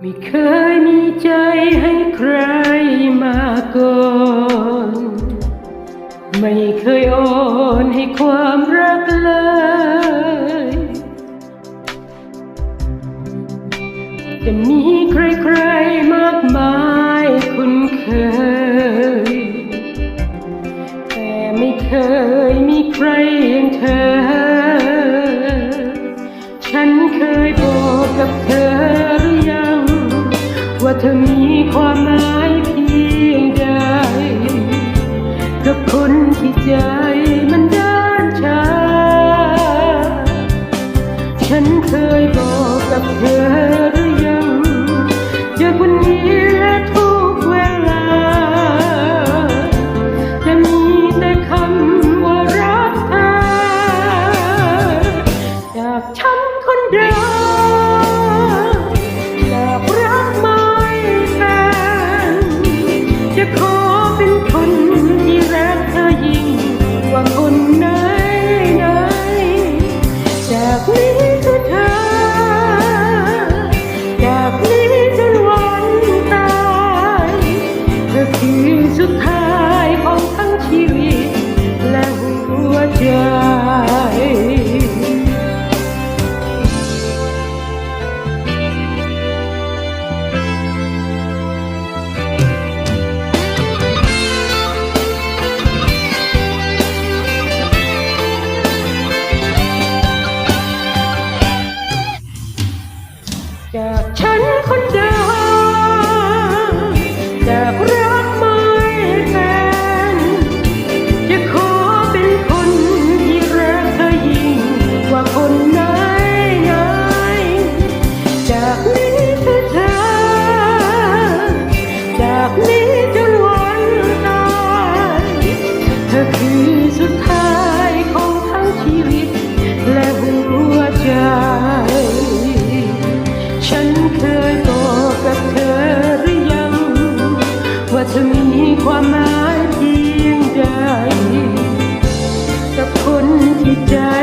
ไม่เคยมีใจให้ใครมาก่อน ไม่เคยอ่อนให้ความรักเลย จะมีใครๆมากมายคุ้นเคย แต่ไม่เคยมีใครอย่างเธอ ฉันเคยบอกกับเธอหรือยัง เธอมีความหมายเพียงใดกับคนที่ใจมันด้านชาฉันเคยบอกกับเธอหรือยังจากวันนี้และทุกเวลา จะมีแต่คำว่ารักเธอจากฉันคนเดิม ขอเป็นคนที่รักเธอยิ่งกว่าคนไหนไหนจากนี้ ใจ